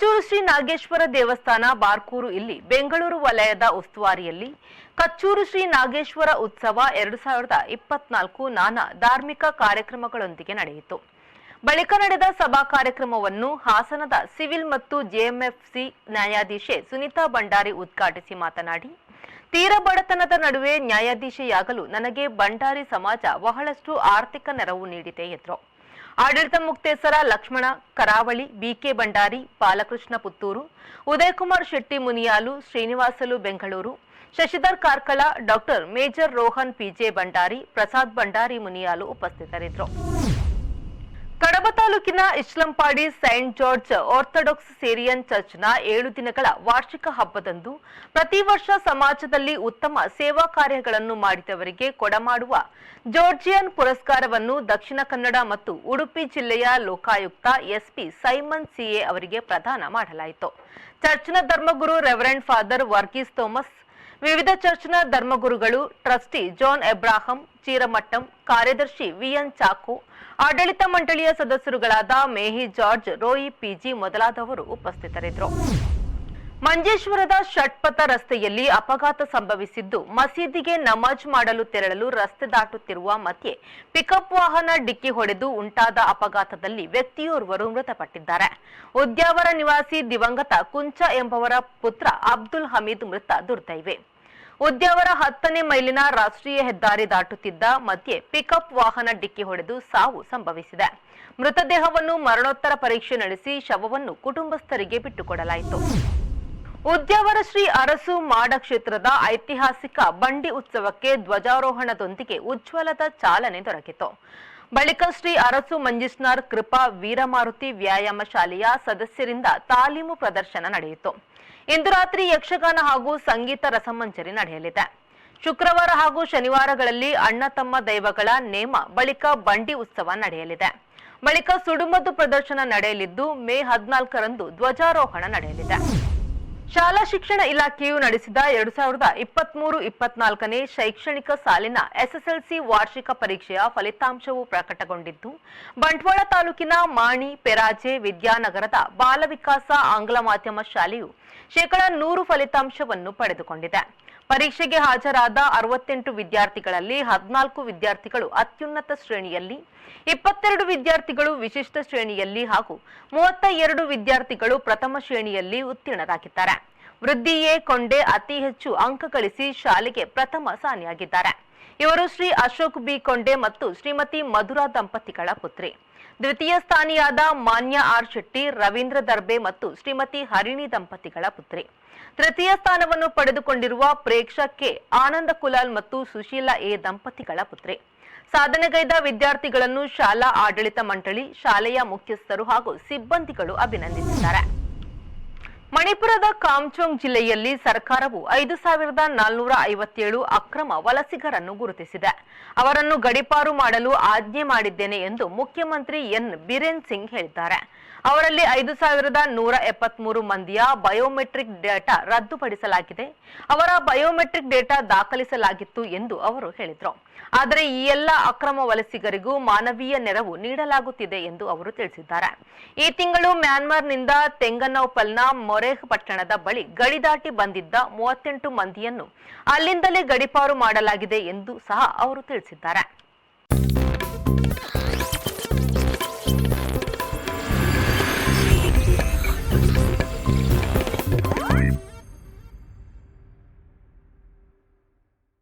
ಕಚ್ಚೂರು ಶ್ರೀ ನಾಗೇಶ್ವರ ದೇವಸ್ಥಾನ ಬಾರ್ಕೂರು ಇಲ್ಲಿ ಬೆಂಗಳೂರು ವಲಯದ ಉಸ್ತುವಾರಿಯಲ್ಲಿ ಕಚ್ಚೂರು ಶ್ರೀ ನಾಗೇಶ್ವರ ಉತ್ಸವ ಎರಡು ಸಾವಿರದ ಇಪ್ಪತ್ನಾಲ್ಕು ನಾನಾ ಧಾರ್ಮಿಕ ಕಾರ್ಯಕ್ರಮಗಳೊಂದಿಗೆ ನಡೆಯಿತು. ಬಳಿಕ ನಡೆದ ಸಭಾ ಕಾರ್ಯಕ್ರಮವನ್ನು ಹಾಸನದ ಸಿವಿಲ್ ಮತ್ತು ಜೆಎಂಎಫ್ಸಿ ನ್ಯಾಯಾಧೀಶೆ ಸುನೀತಾ ಭಂಡಾರಿ ಉದ್ಘಾಟಿಸಿ ಮಾತನಾಡಿ, ತೀರ ಬಡತನದ ನಡುವೆ ನ್ಯಾಯಾಧೀಶೆಯಾಗಲು ನನಗೆ ಭಂಡಾರಿ ಸಮಾಜ ಬಹಳಷ್ಟು ಆರ್ಥಿಕ ನೆರವು ನೀಡಿದೆ ಎಂದರು. ಆಡಳಿತ ಮುಕ್ತೇಸರ Lakshmana Karavali B K Bhandari Balakrishna Puttur Udayakumar Shetty Muniyal Srinivasalu Bengaluru Shashidhar Karkala doctor major Rohan P J Bhandari Prasad Bhandari Muniyal ಉಪಸ್ಥಿತರಿದ್ದರು ಕಡಬ ತಾಲೂಕಿನ Islampadi saint George orthodox Syrian ಚರ್ಚ್ನ ಏಳು ದಿನಗಳ ವಾರ್ಷಿಕ ಹಬ್ಬದಂದು ಪ್ರತಿ ವರ್ಷ ಸಮಾಜದಲ್ಲಿ ಉತ್ತಮ ಸೇವಾ ಕಾರ್ಯಗಳನ್ನು ಮಾಡಿದವರಿಗೆ ಕೊಡಮಾಡುವ ಜಾರ್ಜಿಯನ್ ಪುರಸ್ಕಾರವನ್ನು ದಕ್ಷಿಣ ಕನ್ನಡ ಮತ್ತು ಉಡುಪಿ ಜಿಲ್ಲೆಯ ಲೋಕಾಯುಕ್ತ ಎಸ್ಪಿ ಸೈಮನ್ ಸಿಎ ಅವರಿಗೆ ಪ್ರದಾನ ಮಾಡಲಾಯಿತು. ಚರ್ಚ್ನ ಧರ್ಮಗುರು ರೆವರೆಂಡ್ ಫಾದರ್ ವರ್ಗೀಸ್ ಥೋಮಸ್, ವಿವಿಧ ಚರ್ಚ್ನ ಧರ್ಮಗುರುಗಳು ಟ್ರಸ್ಟಿ ಜಾನ್ ಎಬ್ರಾಹಂ ಚೀರಮಟ್ಟಂ ಕಾರ್ಯದರ್ಶಿ ವಿಎನ್ ಚಾಕು, ಆಡಳಿತ ಮಂಡಳಿಯ ಸದಸ್ಯರುಗಳಾದ ಮೇಹಿ ಜಾರ್ಜ್, ರೋಯಿ ಪಿಜಿ ಮೊದಲಾದವರು ಉಪಸ್ಥಿತರಿದ್ದರು. ಮಂಜೇಶ್ವರದ ಷಟ್ಪಥ ರಸ್ತೆಯಲ್ಲಿ ಅಪಘಾತ ಸಂಭವಿಸಿದ್ದು, ಮಸೀದಿಗೆ ನಮಾಜ್ ಮಾಡಲು ತೆರಳಲು ರಸ್ತೆ ದಾಟುತ್ತಿರುವ ಮಧ್ಯೆ ಪಿಕಪ್ ವಾಹನ ಡಿಕ್ಕಿ ಹೊಡೆದು ಉಂಟಾದ ಅಪಘಾತದಲ್ಲಿ ವ್ಯಕ್ತಿಯೋರ್ವರು ಮೃತಪಟ್ಟಿದ್ದಾರೆ. ಉದ್ಯಾವರ ನಿವಾಸಿ ದಿವಂಗತ ಕುಂಚ ಎಂಬವರ ಪುತ್ರ ಅಬ್ದುಲ್ ಹಮೀದ್ ಮೃತ ದುರ್ದೈವೆ. ಉದ್ಯಾವರ ಹತ್ತನೇ ಮೈಲಿನ ರಾಷ್ಟ್ರೀಯ ಹೆದ್ದಾರಿ ದಾಟುತ್ತಿದ್ದ ಮಧ್ಯೆ ಪಿಕಪ್ ವಾಹನ ಡಿಕ್ಕಿ ಹೊಡೆದು ಸಾವು ಸಂಭವಿಸಿದೆ. ಮೃತದೇಹವನ್ನು ಮರಣೋತ್ತರ ಪರೀಕ್ಷೆ ನಡೆಸಿ ಶವವನ್ನು ಕುಟುಂಬಸ್ಥರಿಗೆ ಬಿಟ್ಟುಕೊಡಲಾಯಿತು. ಉದ್ಯಾವರ ಶ್ರೀ ಅರಸು ಮಾಡ ಕ್ಷೇತ್ರದ ಐತಿಹಾಸಿಕ ಬಂಡಿ ಉತ್ಸವಕ್ಕೆ ಧ್ವಜಾರೋಹಣದೊಂದಿಗೆ ಉಜ್ವಲದ ಚಾಲನೆ ದೊರಕಿತು. ಬಳಿಕ ಶ್ರೀ ಅರಸು ಮಂಜಿಸ್ನಾರ್ ಕೃಪಾ ವೀರಮಾರುತಿ ವ್ಯಾಯಾಮ ಶಾಲೆಯ ಸದಸ್ಯರಿಂದ ತಾಲೀಮು ಪ್ರದರ್ಶನ ನಡೆಯಿತು. ಇಂದು ರಾತ್ರಿ ಯಕ್ಷಗಾನ ಹಾಗೂ ಸಂಗೀತ ರಸಮಂಜರಿ ನಡೆಯಲಿದೆ. ಶುಕ್ರವಾರ ಹಾಗೂ ಶನಿವಾರಗಳಲ್ಲಿ ಅಣ್ಣ ತಮ್ಮ ದೈವಗಳ ನೇಮ ಬಳಿಕ ಬಂಡಿ ಉತ್ಸವ ನಡೆಯಲಿದೆ. ಬಳಿಕ ಸುಡುಮದ್ದು ಪ್ರದರ್ಶನ ನಡೆಯಲಿದ್ದು ಮೇ ಹದಿನಾಲ್ಕರಂದು ಧ್ವಜಾರೋಹಣ ನಡೆಯಲಿದೆ. ಶಾಲಾ ಶಿಕ್ಷಣ ಇಲಾಖೆಯು ನಡೆಸಿದ ಎರಡು ಸಾವಿರದ ಇಪ್ಪತ್ಮೂರು, ಇಪ್ಪತ್ನಾಲ್ಕನೇ ಶೈಕ್ಷಣಿಕ ಸಾಲಿನ ಎಸ್ಎಸ್ಎಲ್ಸಿ ವಾರ್ಷಿಕ ಪರೀಕ್ಷೆಯ ಫಲಿತಾಂಶವು ಪ್ರಕಟಗೊಂಡಿದ್ದು, ಬಂಟ್ವಾಳ ತಾಲೂಕಿನ ಮಾಣಿ, ಪೆರಾಜೆ ವಿದ್ಯಾನಗರದ ಬಾಲವಿಕಾಸ ಆಂಗ್ಲ ಮಾಧ್ಯಮ ಶಾಲೆಯು ಶೇಕಡಾ ನೂರು ಫಲಿತಾಂಶವನ್ನು ಪಡೆದುಕೊಂಡಿದೆ. ಪರೀಕ್ಷೆಗೆ ಹಾಜರಾದ ಅರವತ್ತೆಂಟು ವಿದ್ಯಾರ್ಥಿಗಳಲ್ಲಿ ಹದಿನಾಲ್ಕು ವಿದ್ಯಾರ್ಥಿಗಳು ಅತ್ಯುನ್ನತ ಶ್ರೇಣಿಯಲ್ಲಿ, ಇಪ್ಪತ್ತೆರಡು ವಿದ್ಯಾರ್ಥಿಗಳು ವಿಶಿಷ್ಟ ಶ್ರೇಣಿಯಲ್ಲಿ ಹಾಗೂ ಮೂವತ್ತ ಎರಡು ವಿದ್ಯಾರ್ಥಿಗಳು ಪ್ರಥಮ ಶ್ರೇಣಿಯಲ್ಲಿ ಉತ್ತೀರ್ಣರಾಗಿದ್ದಾರೆ. ವೃದ್ಧಿಯೇ ಕೊಂಡೆ ಅತಿ ಹೆಚ್ಚು ಅಂಕ ಗಳಿಸಿ ಶಾಲೆಗೆ ಪ್ರಥಮ ಸಾನಿಯಾಗಿದ್ದಾರೆ. ಇವರು ಶ್ರೀ ಅಶೋಕ್ ಬಿ ಕೊಂಡೆ ಮತ್ತು ಶ್ರೀಮತಿ ಮಧುರಾ ದಂಪತಿಗಳ ಪುತ್ರಿ. ದ್ವಿತೀಯ ಸ್ಥಾನಿಯಾದ ಮಾನ್ಯ ಆರ್ ಶೆಟ್ಟಿ, ರವೀಂದ್ರ ದರ್ಬೆ ಮತ್ತು ಶ್ರೀಮತಿ ಹರಿಣಿ ದಂಪತಿಗಳ ಪುತ್ರಿ. ತೃತೀಯ ಸ್ಥಾನವನ್ನು ಪಡೆದುಕೊಂಡಿರುವ ಪ್ರೇಕ್ಷಕ್ಕೆ ಆನಂದ ಕುಲಾಲ್ ಮತ್ತು ಸುಶೀಲಾ ಎ. ದಂಪತಿಗಳ ಪುತ್ರಿ. ಸಾಧನೆಗೈದ ವಿದ್ಯಾರ್ಥಿಗಳನ್ನು ಶಾಲಾ ಆಡಳಿತ ಮಂಡಳಿ, ಶಾಲೆಯ ಮುಖ್ಯಸ್ಥರು ಹಾಗೂ ಸಿಬ್ಬಂದಿಗಳು ಅಭಿನಂದಿಸಿದ್ದಾರೆ. ಮಣಿಪುರದ ಕಾಮ್ಚೋಂಗ್ ಜಿಲ್ಲೆಯಲ್ಲಿ ಸರ್ಕಾರವು ಐದು ಸಾವಿರದ ನಾಲ್ನೂರ ಐವತ್ತೇಳು ಅಕ್ರಮ ವಲಸಿಗರನ್ನು ಗುರುತಿಸಿದೆ. ಅವರನ್ನು ಗಡಿಪಾರು ಮಾಡಲು ಆಜ್ಞೆ ಮಾಡಿದ್ದೇನೆ ಎಂದು ಮುಖ್ಯಮಂತ್ರಿ ಎನ್. ಬಿರೇನ್ ಸಿಂಗ್ ಹೇಳಿದ್ದಾರೆ. ಅವರಲ್ಲಿ ಐದು ಸಾವಿರದ ನೂರ ಎಪ್ಪತ್ಮೂರು ಮಂದಿಯ ಬಯೋಮೆಟ್ರಿಕ್ ಡೇಟಾ ರದ್ದುಪಡಿಸಲಾಗಿದೆ. ಅವರ ಬಯೋಮೆಟ್ರಿಕ್ ಡೇಟಾ ದಾಖಲಿಸಲಾಗಿತ್ತು ಎಂದು ಅವರು ಹೇಳಿದರು. ಆದರೆ ಈ ಎಲ್ಲ ಅಕ್ರಮ ವಲಸಿಗರಿಗೂ ಮಾನವೀಯ ನೆರವು ನೀಡಲಾಗುತ್ತಿದೆ ಎಂದು ಅವರು ತಿಳಿಸಿದ್ದಾರೆ. ಈ ತಿಂಗಳು ಮ್ಯಾನ್ಮಾರ್ನಿಂದ ತೆಂಗನೌಪಲ್ನ ಮೊರೇಹ್ ಪಟ್ಟಣದ ಬಳಿ ಗಡಿ ದಾಟಿ ಬಂದಿದ್ದ ಮೂವತ್ತೆಂಟು ಮಂದಿಯನ್ನು ಅಲ್ಲಿಂದಲೇ ಗಡಿಪಾರು ಮಾಡಲಾಗಿದೆ ಎಂದು ಸಹ ಅವರು ತಿಳಿಸಿದ್ದಾರೆ.